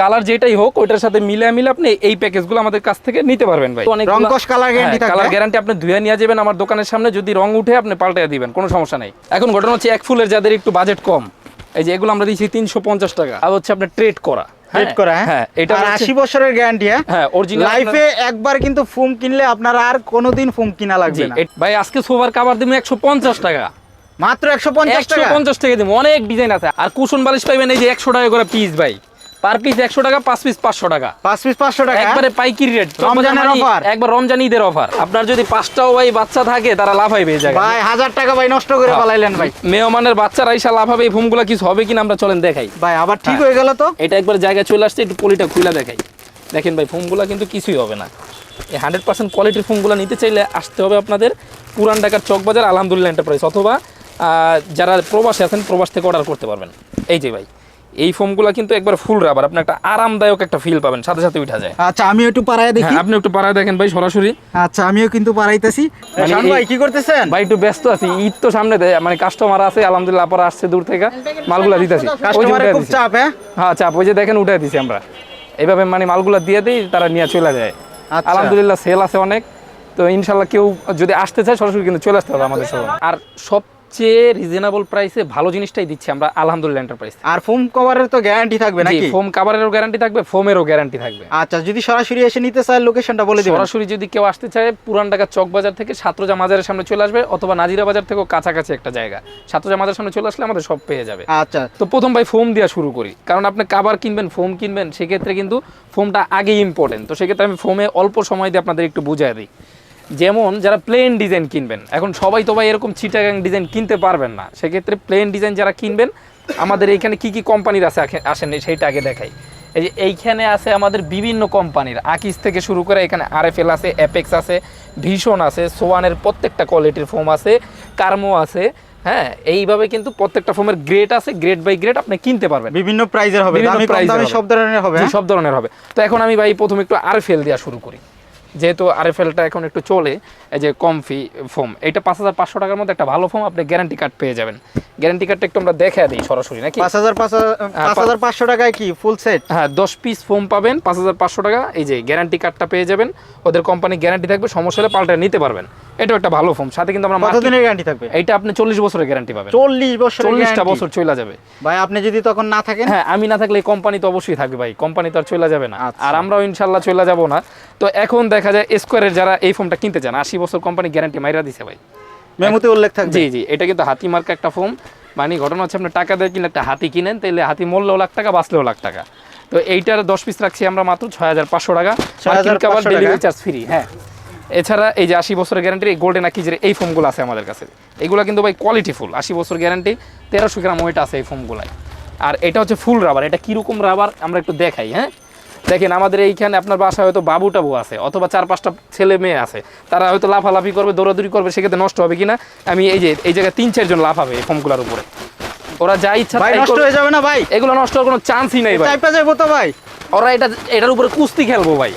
Colour যেটাই হোক ওইটার সাথে মিলে মিলে আপনি এই প্যাকেজগুলো আমাদের কাছ থেকে নিতে পারবেন ভাই। রং কস কালার গ্যারান্টি থাকবে? কালার গ্যারান্টি আপনি ধুয়ে নিয়ে যাবেন আমার দোকানের সামনে যদি রং উঠে আপনি পাল্টাই দিবেন কোনো সমস্যা নেই। এখন ঘটনা হচ্ছে এক ফুলের যাদের একটু বাজেট কম এই যে এগুলো আমরা দিচ্ছি তিনশো পঞ্চাশ টাকা। আর হচ্ছে আপনার ট্রেড করা করা হ্যাঁ? হ্যাঁ এটা আর 80 বছরের গ্যারান্টি হ্যাঁ? হ্যাঁ অরিজিনাল লাইফে একবার কিন্তু ফোম কিনলে আপনার আর কোনোদিন ফোম কিনা লাগবে না। ভাই আজকে সোফার কাভার একশো পঞ্চাশ টাকা। মাত্র 150 একশো টাকা? পঞ্চাশ টাকা দিব অনেক ডিজাইন আছে। আর কুশন বালিশ পাইবেন এই যে একশো টাকা করে পিস ভাই। পার পিস একশো টাকা পাঁচ পিস পাঁচশো টাকা। পাঁচ পিস 500 টাকা? একবারে পাইকারি রেট রমজানের offer। একবার রমজান ঈদের অফার আপনার যদি পাঁচটাও ভাই বাচ্চা থাকে তারা লাভ হবে এই জায়গায়। ভাই হাজার টাকা ভাই নষ্ট করে হ্যাঁ। পালাইলেন ভাই। মেহমানের বাচ্চারা ইসা লাভ হবে এই ফোমগুলো কিছু হবে কিনা আমরা চলেন দেখাই। ভাই আবার ঠিক হ্যাঁ। হয়ে গেল তো? এটা একবার জায়গায় চলে আসছে একটু পলিটা খুলে দেখাই। দেখেন ভাই ফোমগুলো কিন্তু কিছুই হবে না। এই হান্ড্রেড পার্সেন্ট কোয়ালিটির ফোমগুলো নিতে চাইলে আসতে হবে আপনাদের পুরান ঢাকার চকবাজার আলহামদুলিল্লাহ এন্টারপ্রাইজ অথবা যারা প্রবাসে আছেন প্রবাস থেকে অর্ডার করতে পারবেন। এই যে ভাই। এই ফোমগুলো কিন্তু একবার ফুল রাবার আপনি একটা আরামদায়ক একটা ফিল পাবেন সাথে সাথে উঠা যায়। আচ্ছা আমি একটু পাড়ায় দেখি। হ্যাঁ আপনি একটু পাড়ায় দেখেন ভাই সরাসরি। আচ্ছা আমিও কিন্তু পাড়াইতেছি। মানে শান ভাই কি করতেছেন? ভাই একটু ব্যস্ত আছি ঈদ তো সামনে দেয় মানে কাস্টমার আছে আলহামদুলিল্লাহ আপনারা আসছে দূর থেকে। মালগুলা দিতেছি। ওই কাস্টমারের খুব চাপ হ্যাঁ? হ্যাঁ চাপ ওই যে দেখেন উঠাই দিছি আমরা। এইভাবে মানে মালগুলা দিয়ে দেই তারা নিয়ে চলে যায়। আচ্ছা। আলহামদুলিল্লাহ সেল আছে অনেক। তো ইনশাল্লাহ কেউ যদি আসতে চায় সরাসরি কিন্তু চলে আসতে হবে আমাদের শোরুমে। আর সবচেয়ে রিজনেবল প্রাইসে ভালো জিনিসটাই দিচ্ছি আমরা আলহামদুলিল্লাহ এন্টারপ্রাইজ আর ফোম কভারের তো গ্যারান্টি থাকবে নাকি? ফোম কাভারেরও গ্যারান্টি থাকবে ফোমেরও গ্যারান্টি থাকবে। আচ্ছা যদি সরাসরি এসে নিতে চায় লোকেশনটা বলে দিবেন। সরাসরি যদি কেউ আসতে চায় পুরান ঢাকা চক বাজার থেকে সাতরোজা মাজারের সামনে চলে আসবে অথবা নাজিরা বাজার থেকেও কাছাকাছি একটা জায়গা। সাতরোজা মাজারের সামনে চলে আসলে আমাদের সব পেয়ে যাবে। আচ্ছা। তো প্রথম ভাই ফোম দেওয়া শুরু করি। কারণ আপনি কাবার কিনবেন ফোম কিনবেন সেক্ষেত্রে কিন্তু ফোমটা আগে ইম্পর্টেন্ট তো সেক্ষেত্রে আমি ফোমে অল্প সময় দিয়ে আপনাদের একটু বুঝাই দিই। যেমন যারা প্লেন ডিজাইন কিনবেন এখন সবাই তো ভাই এরকম চিটাগাং ডিজাইন কিনতে পারবেন না। সেক্ষেত্রে প্লেন ডিজাইন যারা কিনবেন আমাদের এইখানে কি কি কোম্পানির আছে আসেন সেইটা আগে দেখাই। এই যে এইখানে আছে আমাদের বিভিন্ন কোম্পানির আকিস থেকে শুরু করে এখানে আরএফএল আছে অ্যাপেক্স আছে ভীষণ আছে সোয়ানের প্রত্যেকটা কোয়ালিটির ফোম আছে কার্মো আছে হ্যাঁ? এইভাবে কিন্তু প্রত্যেকটা ফোমের গ্রেড আছে গ্রেড বাই গ্রেড আপনি কিনতে পারবেন। বিভিন্ন প্রাইজের দামি হবে। সব ধরনের হবে হ্যাঁ? সব ধরনের হবে। তো এখন আমি ভাই প্রথমে একটু আরএফএল দেওয়া শুরু করি। যেহেতু আরএফএলটা এখন একটু চলে এই যে কমফি ফোম এটা পাঁচ হাজার পাঁচশো টাকার মধ্যে একটা ভালো ফোম আপনি গ্যারান্টি কার্ড পেয়ে যাবেন। গ্যারান্টি কার্ডটা একটু আমরা দেখা দিই সরাসরি নাকি? পাঁচ হাজার পাঁচ হাজার- পাঁচশো টাকায় কি ফুল সেট হ্যাঁ দশ পিস ফোম পাবেন পাঁচ হাজার পাঁচশো টাকা এই যে গ্যারান্টি কার্ডটা পেয়ে যাবেন। ওদের কোম্পানি গ্যারান্টি থাকবে সমস্যা হলে পাল্টে নিতে পারবেন। এটাও একটা ভালো ফোম সাথে কিন্তু আমরা কতদিনের গ্যারান্টি থাকবে? এইটা আপনি চল্লিশ বছরের গ্যারান্টি পাবেন। চল্লিশ বছর চল্লিশটা বছর চলে যাবে। ভাই আপনি যদি তখন না থাকেন? হ্যাঁ আমি না থাকলে কোম্পানি তো অবশ্যই থাকবে ভাই কোম্পানি তো আর চলে যাবে না। আচ্ছা। আর আমরাও ইনশাল্লাহ চলে যাব না। তো এখন দেখা যায় স্কোয়ারের যারা এই ফোনটা কিনতে চান আশি বছর কোম্পানি গ্যারান্টি মাইরা দিছে ভাই। মেমোতে উল্লেখ থাকবে। জি জি এটা কিন্তু হাতি মার্কা একটা ফোন মানে ঘটনা হচ্ছে আপনি টাকা দিয়ে কিনলে একটা হাতি কিনেন তাহলে হাতি মূল্যও লাখ টাকা বাঁচলেও লাখ টাকা। তো এইটার দশ পিস রাখছি আমরা মাত্র ছয় হাজার পাঁচশো টাকা। 6,500 টাকা। ডেলিভারি চার্জ ফ্রি হ্যাঁ। এছাড়া এই যে আশি বছরের গ্যারান্টি এই গোল্ডেন আকিজের এই ফোমগুলো আছে আমাদের কাছে। এইগুলো কিন্তু ভাই কোয়ালিটি ফুল আশি বছর গ্যারান্টি তেরোশো গ্রাম ওয়েট আছে এই ফোমগুলাই আর এটা হচ্ছে ফুল রাবার এটা কীরকম রাবার আমরা একটু দেখাই হ্যাঁ? দেখেন আমাদের এইখানে আপনার বাসায় হয়তো বাবু টাবু আছে অথবা চার পাঁচটা ছেলে মেয়ে আছে তারা হয়তো লাফালাফি করবে দৌড়াদৌড়ি করবে সেক্ষেত্রে নষ্ট হবে কিনা? আমি এই যে এই জায়গায় তিন চারজন লাফাবে এই ফর্মগুলার উপরে। ওরা যা ইচ্ছা ভাই নষ্ট হয়ে যাবে না ভাই? এগুলো নষ্ট হওয়ার কোনো চান্সই নেই ভাই। চাইপা যাব তো ভাই। ওরা এটা এটার উপরে কুস্তি খেলব ভাই।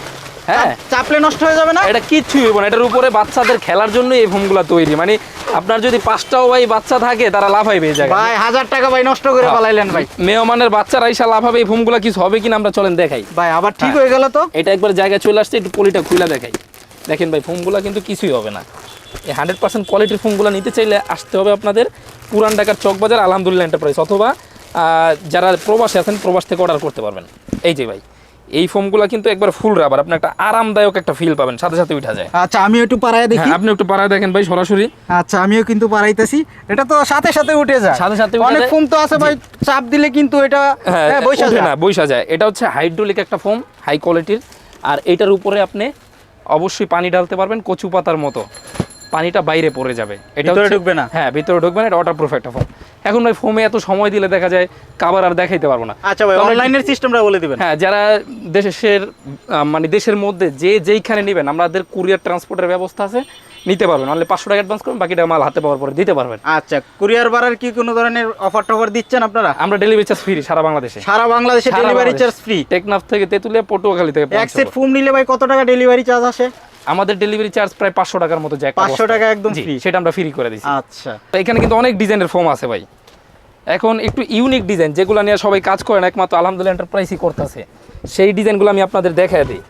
হ্যাঁ। চাপলে নষ্ট হয়ে যাবে না? এটা কিচ্ছু হইব না। এটার উপরে বাচ্চাদের খেলার জন্য এই ফোমগুলো তৈরি। মানে আপনার যদি পাঁচটাও ভাই বাচ্চা থাকে তারা লাভ হবে এই জায়গায়। ভাই হাজার টাকা ভাই নষ্ট করে হ্যাঁ। পালাইলেন ভাই। মেহমানের বাচ্চারা ইসা লাভ হবে এই ফোমগুলো কিছু হবে কিনা আমরা চলেন দেখাই। ভাই আবার ঠিক হ্যাঁ। হয়ে গেল তো? এটা একবার জায়গায় চলে আসছে একটু পলিটা খুলে দেখাই। দেখেন ভাই ফোমগুলো কিন্তু কিছুই হবে না। এই হান্ড্রেড পার্সেন্ট কোয়ালিটির ফোমগুলো নিতে চাইলে আসতে হবে আপনাদের পুরান ঢাকার চকবাজার আলহামদুলিল্লাহ এন্টারপ্রাইজ অথবা যারা প্রবাসে আছেন প্রবাস থেকে অর্ডার করতে পারবেন। এই যে ভাই। এই ফোমগুলো কিন্তু একবার ফুল রাবার আপনি একটা আরামদায়ক একটা ফিল পাবেন সাথে সাথে উঠা যায়। আচ্ছা আমিও একটু পাড়ায় দেখি। হ্যাঁ আপনি একটু পাড়ায় দেখেন ভাই সরাসরি। আচ্ছা আমিও কিন্তু পাড়াইতেছি। এটা তো সাথে সাথে উঠে যায়। সাথে সাথে উঠে অনেক ফোম তো আছে ভাই চাপ দিলে কিন্তু এটা হ্যাঁ হ্যাঁ, বৈশা যায়। না বৈশা যায়। এটা হচ্ছে হাইড্রোলিক একটা ফোম হাই কোয়ালিটির আর এটার উপরে আপনি অবশ্যই পানি ঢালতে পারবেন কচু পাতার মতো। পানিটা বাইরে পড়ে যাবে। এটা ভিতরে ঢুকবে না? হ্যাঁ ভিতরে ঢুকবে না এটা ওয়াটারপ্রুফ একটা ফোম এখন ভাই ফোমে এত সময় দিলে দেখা যায় কাবার আর দেখাইতে পারব না। আচ্ছা ভাই অনলাইনের সিস্টেমটা বলে দিবেন। হ্যাঁ যারা দেশের মানে দেশের মধ্যে যে যেইখানে নেবেন আমাদের কুরিয়ার ট্রান্সপোর্টের ব্যবস্থা আছে নিতে পারবেন। নাহলে পাঁচশো টাকা অ্যাডভান্স করুন বাকিটা মাল হাতে পাওয়ার পরে দিতে পারবেন। আচ্ছা কুরিয়ার বাড়ার কি কোনো ধরনের অফার টফার দিচ্ছেন আপনারা? আমরা ডেলিভারি চার্জ ফ্রি সারা বাংলাদেশে। সারা বাংলাদেশে ডেলিভারি চার্জ ফ্রি টেকনাফ থেকে তেতুলিয়া পটুয়াখালী থেকে এক সেট ফোম নিলে ভাই কত টাকা ডেলিভারি চার্জ আসে? আমাদের ডেলিভারি চার্জ প্রায় পাঁচশো টাকার মতো যায় পাঁচশো টাকা একদম সেটা আমরা ফ্রি করে দিচ্ছি আচ্ছা। তো এখানে কিন্তু অনেক ডিজাইনের ফোম আছে ভাই। এখন একটু ইউনিক ডিজাইন যেগুলো নিয়ে সবাই কাজ করেন একমাত্র আলহামদুলিল্লাহ এন্টারপ্রাইজই করতেছে। সেই ডিজাইনগুলো আমি আপনাদের দেখায় দিই।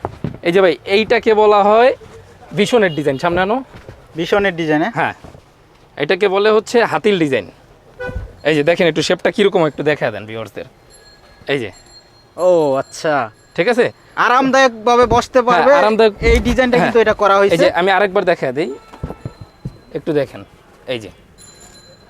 এই যে ভাই এইটাকে বলা হয় ভীষণের ডিজাইন সামনে আনো। ভীষণের ডিজাইন হ্যাঁ। এটাকে বলে হচ্ছে হাতিল ডিজাইন এই যে দেখেন একটু শেপটা কীরকম একটু দেখায় দেন ভিউয়ার্সদের এই যে। ও আচ্ছা। ঠিক আছে? আরামদায়ক ভাবে বসতে পারবে। হ্যাঁ, আরামদায়ক- এই ডিজাইনটা কিন্তু হ্যাঁ। এটা করা এই হয়েছে। যে আমি আরেকবার দেখায় দিই। একটু দেখেন এই যে।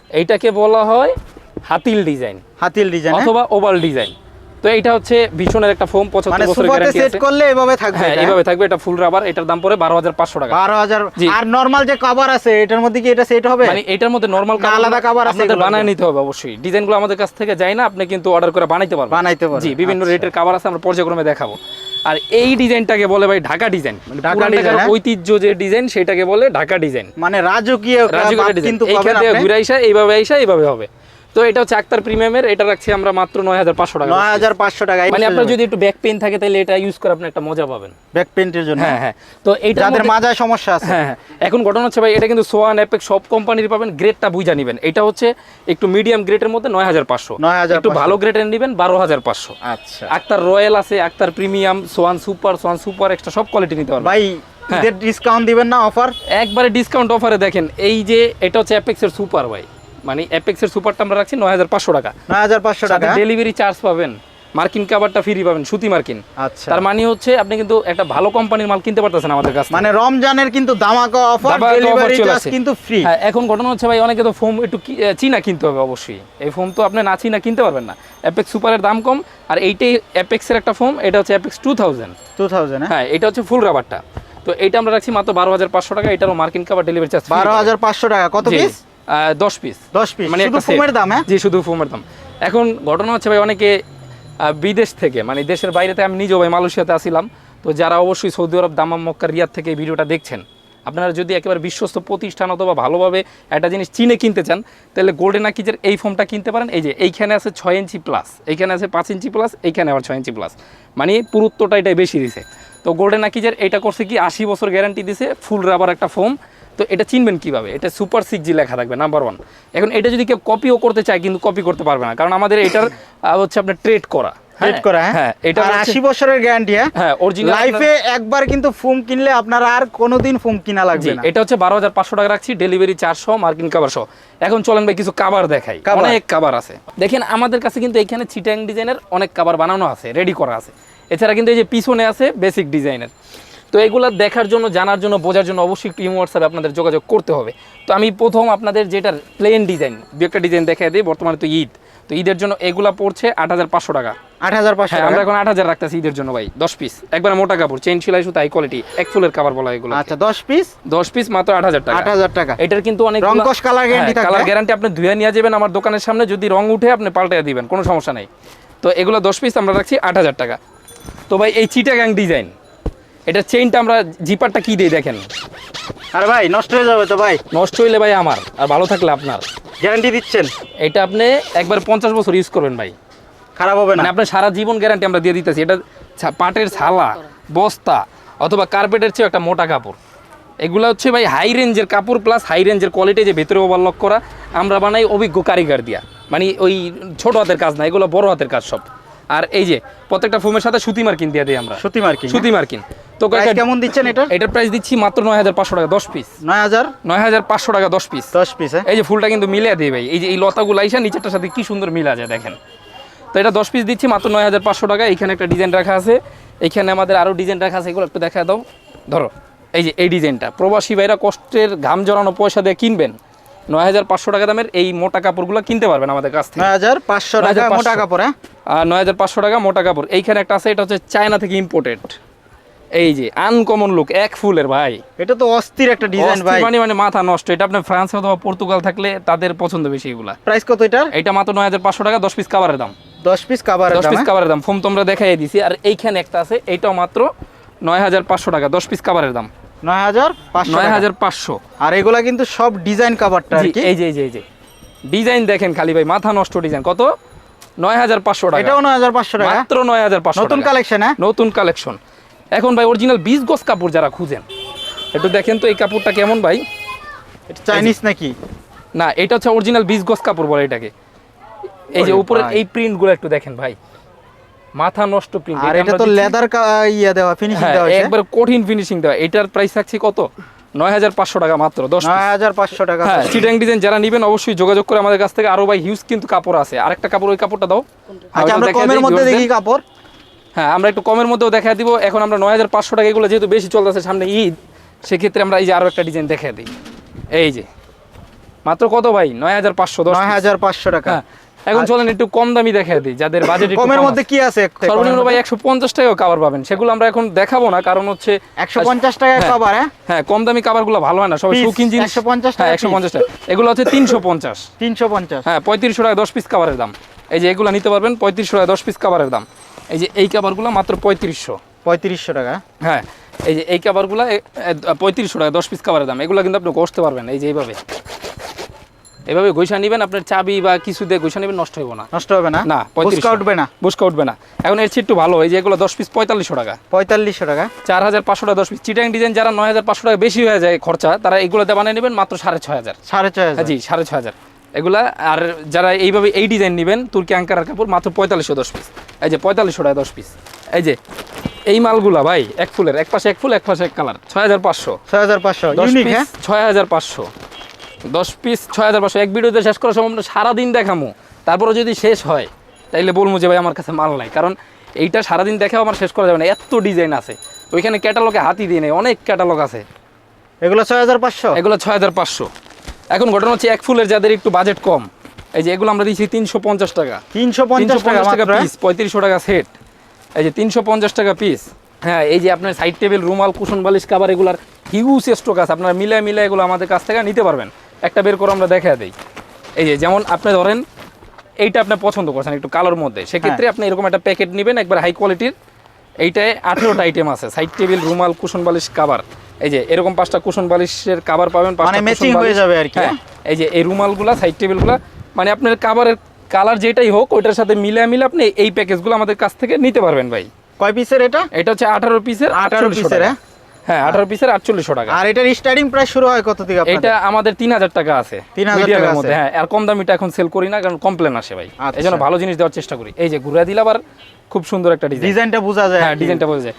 এইটাকে বলা হয় হাতিল ডিজাইন। হাতিল ডিজাইন অথবা ওভাল ডিজাইন। তো এইটা হচ্ছে ভীষণের একটা ফোম মানে পঁচাত্তর বছরের সোফাতে গ্যারান্টি সেট করলে এভাবে থাকবে হ্যাঁ এটা, এইভাবে থাকবে এটা ফুল রাবার এটার দাম পড়ে বারো হাজার পাঁচশো টাকা। বারো হাজার জি। আর নর্মাল যে কভার আছে এটার মধ্যে কি এটা সেট হবে? মানে এটার মধ্যে নর্মাল না, আলাদা cover আছে আপনাদের বানায় নিতে হবে অবশ্যই। ডিজাইনগুলো আমাদের কাছ থেকে যায় না আপনি কিন্তু অর্ডার করে বানাইতে পারবেন। বানাইতে পারবে জি বিভিন্ন আচ্ছা। রেটের কাভার আছে আমরা পর্যায়ক্রমে দেখাবো। আর এই ডিজাইনটাকে বলে ভাই ঢাকা ডিজাইন মানে ঢাকার হ্যাঁ? ঐতিহ্য যে ডিজাইন সেটাকে বলে ঢাকা ডিজাইন মানে রাজকীয় রাজুকের ডিজাইন কিন্তু এইখান থেকে ঘুরে আইসা এইভাবে আইসা এইভাবে হবে। তো এটা হচ্ছে আক্তার প্রিমিয়ামের এটা রাখছি আমরা মাত্র নয় হাজার পাঁচশো টাকা। নয় হাজার পাঁচশো টাকা মানে আপনার যদি একটু ব্যাক পেইন থাকে তাহলে এটা ইউজ করে আপনি একটা মজা পাবেন। ব্যাক পেন্টের জন্য? হ্যাঁ হ্যাঁ। তো এইটা যাদের মাজায় সমস্যা আছে। হ্যাঁ হ্যাঁ। এখন ঘটনা হচ্ছে ভাই এটা কিন্তু সোয়ান অ্যাপেক সব কোম্পানির পাবেন গ্রেডটা বুঝা নেবেন। এটা হচ্ছে একটু মিডিয়াম গ্রেডের মধ্যে নয় হাজার পাঁচশো। 9,500 একটু ভালো গ্রেডের নেবেন বারো হাজার পাঁচশো। আচ্ছা। আক্তার রয়্যাল আছে Akhtar premium swan super swan super extra সব কোয়ালিটি নিতে পারবেন। ভাই হ্যাঁ। ডিসকাউন্ট দিবেন না অফার একবারে ডিসকাউন্ট অফারে দেখেন এই যে এটা হচ্ছে অ্যাপেক্সের সুপার ভাই। মানে অ্যাপেক্সের সুপারটা আমরা রাখছি নয় হাজার পাঁচশো টাকা। নয় হাজার পাঁচশো টাকা। ডেলিভারি চার্জ পাবেন। মার্কিন কাভারটা ফ্রি পাবেন সুতি মার্কিন আচ্ছা। তার মানে হচ্ছে আপনি কিন্তু একটা ভালো কোম্পানির মাল কিনতে পারতেছেন আমাদের কাছে মানে রমজানের কিন্তু দামাকা অফার ডেলিভারি চার্জ কিন্তু ফ্রি হ্যাঁ এখন ঘটনা হচ্ছে ভাই অনেকে তো ফোম একটু চীনা কিনতে হবে অবশ্যই। এই ফোম তো আপনি না চীনা কিনতে পারবেন না। অ্যাপেক্স সুপারের দাম কম আর এইটাই অ্যাপেক্সের একটা ফোম এটা হচ্ছে apex two thousand two thousand হ্যাঁ? এটা হচ্ছে ফুল রাবারটা তো এইটা আমরা রাখছি মাত্র বারো হাজার পাঁচশো টাকা এটারও মার্কিন কাভার ডেলিভারি চার্জ বারো হাজার পাঁচশো টাকা। কত পিস দশ পিস দশ পিস মানে শুধু ফোমের দাম হ্যাঁ? জি শুধু ফোমের দাম। এখন ঘটনা হচ্ছে ভাই অনেকে বিদেশ থেকে মানে দেশের বাইরেতে আমি নিজেও ভাই মালয়েশিয়াতে আসিলাম তো যারা অবশ্যই Saudi Arab Dammam Makkah Riyadh থেকে এই ভিডিওটা দেখছেন আপনারা যদি একেবারে বিশ্বস্ত প্রতিষ্ঠান অথবা ভালোভাবে একটা জিনিস চিনে কিনতে চান তাহলে গোল্ডেন আকিজের এই ফোমটা কিনতে পারেন। এই যে এইখানে আছে ছয় ইঞ্চি প্লাস এইখানে আছে পাঁচ ইঞ্চি প্লাস এইখানে আবার ছয় ইঞ্চি প্লাস মানে পুরুত্বটা এটাই বেশি দিছে। তো গোল্ডেন আকিজের এটা করছে কি আশি বছর গ্যারান্টি দিছে ফুল রাবার একটা ফোম তো এটা চিনবেন কীভাবে? এটা সুপার সিক্স জি লেখা থাকবে নাম্বার ওয়ান এখন এটা যদি কেউ কপিও করতে চায় কিন্তু কপি করতে পারবে না কারণ আমাদের এটার হচ্ছে আপনার ট্রেড করা করা হ্যাঁ? এটা আর আশি বছরের গ্যারান্টি হ্যাঁ? অরিজিনাল লাইফে একবার কিন্তু ফোম কিনলে আপনার আর কোনোদিন ফোম কিনা লাগবে না। এটা হচ্ছে বারো হাজার পাঁচশো টাকা রাখছি ডেলিভারি চারশো মার্কিন কাবার সহ। এখন চলেন ভাই কিছু দেখাই। অনেক আছে। দেখেন আমাদের কাছে কিন্তু এখানে চিটাং ডিজাইনের অনেক বানানো আছে রেডি করা আছে। এছাড়া কিন্তু এই যে পিছনে আছে বেসিক ডিজাইনের। তো এগুলো দেখার জন্য জানার জন্য বোঝার জন্য অবশ্যই একটু ইমো হোয়াটসঅ্যাপে আপনাদের যোগাযোগ করতে হবে। তো আমি প্রথম আপনাদের যেটার প্লেন ডিজাইন দু একটা ডিজাইন দেখাই দিই বর্তমানে তো ঈদ। তো ঈদের জন্য এগুলা পড়ছে আট হাজার পাঁচশো টাকা। আট হাজার পাঁচশো হ্যাঁ টাকা? আমরা এখন আট হাজার রাখতেছি ঈদের জন্য ভাই দশ পিস একবার মোটা কাপড় চেন সেলাই সুতা হাই কোয়ালিটি এক ফুলের কাবার বলা এগুলো আচ্ছা দশ পিস দশ পিস মাত্র আট হাজার টাকা। আট হাজার টাকা। এটার কিন্তু অনেক রং কস কালার গ্যারান্টি থাকবে। কালার গ্যারান্টি আপনি ধুয়ে নিয়ে যাবেন আমার দোকানের সামনে যদি রং উঠে আপনি পাল্টে দিবেন কোনো সমস্যা নাই। তো এগুলো দশ পিস আমরা রাখছি আট হাজার টাকা। তো ভাই এই চিটাগ্যাং ডিজাইন এটা চেইনটা আমরা জিপারটা কি দিই দেখেন? আরে ভাই নষ্ট হয়ে যাবে তো ভাই। নষ্ট হইলে ভাই আমার আর ভালো থাকলে আপনার। গ্যারান্টি দিচ্ছেন? এটা আপনি একবার পঞ্চাশ বছর ইউজ করবেন ভাই। খারাপ হবে না। মানে আপনার সারা জীবন গ্যারান্টি আমরা দিয়ে দিতেছি। এটা পাটের ছালা বস্তা অথবা কার্পেটের চেয়ে একটা মোটা কাপড়। এগুলো হচ্ছে ভাই হাই রেঞ্জের কাপড় প্লাস হাই রেঞ্জের কোয়ালিটি যে ভেতরে ওভারলক করা আমরা বানাই অভিজ্ঞ কারিগর দিয়া। মানে ওই ছোট হাতের কাজ না এগুলো বড় হাতের কাজ সব। আর এই যে প্রত্যেকটা ফোমের সাথে সুতি মার্কিন দিয়ে দিই আমরা। সুতি মার্কিং সুতি মার্কিন তো প্রাইস কেমন দিচ্ছেন এটা এটার প্রাইস দিচ্ছি মাত্র নয় হাজার পাঁচশো টাকা দশ পিস নয় হাজার? নয় হাজার পাঁচশো টাকা দশ পিস দশ পিস হ্যাঁ। এই যে ফুলটা কিন্তু মিলিয়ে দিয়ে ভাই। এই যে এই লতাগুলো আইসা নিচেরটার সাথে কি সুন্দর মিলা যায় দেখেন। তো এটা দশ পিস দিচ্ছি মাত্র নয় হাজার পাঁচশো টাকা। এখানে একটা ডিজাইন রাখা আছে। এখানে আমাদের আরও ডিজাইন রাখা আছে এগুলো একটু দেখা দাও। ধরো এই যে এই ডিজাইনটা প্রবাসী ভাইরা কষ্টের ঘাম জড়ানো পয়সা দিয়ে কিনবেন। নয় হাজার পাঁচশো টাকা দামের এই মোটা কাপড়গুলো কিনতে পারবেন আমাদের কাছ থেকে। নয় হাজার পাঁচশো টাকা মোটা কাপড় হ্যাঁ। নয় হাজার পাঁচশো টাকা মোটা কাপড়। এইখানে একটা আছে এটা হচ্ছে চায়না থেকে ইম্পোর্টেড এই যে আনকমন লুক এক ফুলের ভাই। এটা তো অস্থির একটা ডিজাইন ভাই। মানে মানে মাথা নষ্ট। এটা ফ্রান্স অথবা পর্তুগাল থাকলে তাদের পছন্দ বেশি এগুলা। প্রাইস কত এটার? এইটা মাত্র নয় হাজার পাঁচশো টাকা দশ পিস কাভারের দাম। দশ পিস কাভার দশ পিস কাভারের দাম। ফোম তোমরা দেখাই দিছি। আর এইখানে একটা আছে এইটাও মাত্র নয় হাজার পাঁচশো টাকা দশ পিস কাভারের দাম। নয় হাজার পাঁচশো নয় টাকা। হাজার পাঁচশো। আর এগুলা কিন্তু সব ডিজাইন কাভারটা আর কি? এই যে এই যে এই যে। ডিজাইন দেখেন খালি ভাই মাথা নষ্ট ডিজাইন কত? নয় হাজার পাঁচশো টাকা। এটাও নয় হাজার পাঁচশো টাকা? মাত্র নয় হাজার পাঁচশো নতুন কালেকশন হ্যাঁ? নতুন কালেকশন এখন ভাই অরিজিনাল বিশ গজ কাপড় যারা খুঁজেন একটু দেখেন তো এই কাপড়টা কেমন ভাই? এটা চাইনিজ নাকি? না এটা হচ্ছে অরিজিনাল বিশ গজ কাপড় বলে এটাকে। এই যে উপরে এই প্রিন্টগুলো একটু দেখেন ভাই। মাথা নষ্ট প্রিন্ট আর এটা তো লেদার ইয়ে দেওয়া ফিনিশিং হ্যাঁ দেওয়া হয়েছে। একবার কঠিন ফিনিশিং দেওয়া। এটার প্রাইস থাকছে কত? নয় হাজার পাঁচশো টাকা মাত্র দশ নয় হাজার পাঁচশো টাকা। হ্যাঁ চিটাং ডিজাইন যারা নেবেন অবশ্যই যোগাযোগ করে আমাদের কাছ থেকে। আরও ভাই হিউজ কিন্তু কাপড় আছে। আরেকটা কাপড় ওই কাপড়টা দাও। আচ্ছা আমরা কমের মধ্যে দেখি কাপড়। হ্যাঁ আমরা একটু কমের মধ্যেও দেখা দিব। এখন আমরা নয় হাজার পাঁচশো টাকা এগুলো যেহেতু বেশি চলতেছে সামনে ঈদ সেক্ষেত্রে আমরা এই যে আরও একটা ডিজাইন দেখা দিই। এই যে মাত্র কত ভাই? নয় হাজার পাঁচশো দশ হাজার পাঁচশো টাকা। হ্যাঁ এখন চলেন একটু কম দামি দেখা দিই যাদের বাজেট কমের মধ্যে কি আছে সর্বনিম্ন ভাই একশো পঞ্চাশ টাকাও কাভার পাবেন। সেগুলো আমরা এখন দেখাবো না কারণ হচ্ছে একশো পঞ্চাশ টাকা হ্যাঁ। কভার হ্যাঁ? হ্যাঁ কম দামি কাবারগুলো ভালো হয় না সবাই শৌখিন জিনিস। 150 টাকা হ্যাঁ একশো পঞ্চাশ টাকা। এগুলো হচ্ছে তিনশো পঞ্চাশ। তিনশো পঞ্চাশ। হ্যাঁ পঁয়ত্রিশশো টাকা দশ পিস কাভারের দাম। এই যে এগুলো নিতে পারবেন পঁয়ত্রিশশো টাকা দশ পিস কাভারের দাম। এই যে এই কাভারগুলো মাত্র পঁয়ত্রিশশো। পঁয়ত্রিশশো টাকা। হ্যাঁ এই যে এই কাভারগুলো পঁয়ত্রিশশো টাকা দশ পিস কাভারের দাম। এগুলো কিন্তু আপনি ঘষতে পারবেন এই যে এইভাবে। এভাবে ঘষা নেবেন আপনার চাবি বা কিছু দিয়ে ঘষা নেবেন নষ্ট হবে না। নষ্ট হবে না? না বুসকা পঁয়ত্রিশশো উঠবে না? বুসকা উঠবে না। এখন এর একটু ভালো এই যে এগুলো দশ পিস পঁয়তাল্লিশশো টাকা। পঁয়তাল্লিশশো টাকা। চার হাজার পাঁচশো টাকা দশ পিস চিটাং ডিজাইন যারা নয় হাজার পাঁচশো টাকা বেশি হয়ে যায় খরচা তারা এগুলোতে বানিয়ে নেবেন মাত্র সাড়ে ছয় হাজার। সাড়ে ছয় হ্যাঁ হাজার জি সাড়ে ছয় হাজার। এগুলা আর যারা এইভাবে এই ডিজাইন নেবেন তুর্কি আঙ্কারার কাপড় মাত্র পঁয়তাল্লিশশো দশ পিস এই যে পঁয়তাল্লিশশো টাকা দশ পিস এই যে এই মালগুলা ভাই এক ফুলের এক পাশে এক ফুল এক পাশে এক কালার ছয় হাজার পাঁচশো। ছয় হাজার পাঁচশো দশ পিস হ্যাঁ? ছয় হাজার পাঁচশো। দশ পিস ছয় হাজার পাঁচশো। এক ভিডিওতে শেষ করা সম্ভব না সারাদিন দেখামো। তারপরে যদি শেষ হয় তাইলে বলব যে ভাই আমার কাছে মাল নাই। কারণ এইটা সারাদিন দেখাও আমার শেষ করা যাবে না। এত ডিজাইন আছে। ওইখানে ক্যাটালগে হাতি দিয়ে নেই অনেক ক্যাটালগ আছে। এগুলো ছয় হাজার পাঁচশো? এগুলো ছয় হাজার পাঁচশো। এখন ঘটনা হচ্ছে এক ফুলের যাদের একটু বাজেট কম। এই যে এগুলো আমরা দিচ্ছি তিনশো পঞ্চাশ টাকা। তিনশো পঞ্চাশ টাকা? পিস পঁয়ত্রিশশো টাকা সেট এই যে তিনশো পঞ্চাশ টাকা পিস হ্যাঁ এই যে আপনার সাইড টেবিল রুমাল কুশন বালিশ কাবার এগুলার হিউজ স্টক আছে। আপনারা মিলে মিলে এগুলো আমাদের কাছ থেকে নিতে পারবেন। একটা বের করে আমরা দেখা দিই। এই যে যেমন আপনি ধরেন এইটা আপনি পছন্দ করছেন একটু কালোর মধ্যে। সেক্ষেত্রে হ্যাঁ। আপনি এরকম একটা প্যাকেট নেবেন একবার হাই কোয়ালিটির এইটায় আঠেরোটা আইটেম আছে। সাইড টেবিল রুমাল কুশন বালিশ কাবার এই যে এরকম পাঁচটা কুশন বালিশের কাবার পাবেন মানে matching হয়ে যাবে আর কি, হ্যাঁ এই যে এই রুমালগুলা সাইড টেবিলগুলা মানে আপনার কাবারের কালার যেটাই হোক ওইটার সাথে মিলে মিলে আপনি এই প্যাকেজগুলো আমাদের কাছ থেকে নিতে পারবেন ভাই। কয় পিসের এটা? এটা হচ্ছে আঠারো পিসের 18 পিসের, হ্যাঁ? হ্যাঁ আঠারো পিসের আটচল্লিশশো টাকা। আর এটার স্টার্টিং প্রাইস শুরু হয় কত থেকে? এটা আমাদের তিন হাজার টাকা আছে। 3000 Medium টাকা আছে। মধ্যে হ্যাঁ আর কম দামিটা এখন সেল করি না কারণ কমপ্লেন আসে ভাই। আচ্ছা। এই জন্য ভালো জিনিস দেওয়ার চেষ্টা করি। এই যে ঘুরে দিলে আবার খুব সুন্দর একটা ডিজাইন ডিজাইনটা বোঝা যায় হ্যাঁ। ডিজাইনটা বোঝা যায়।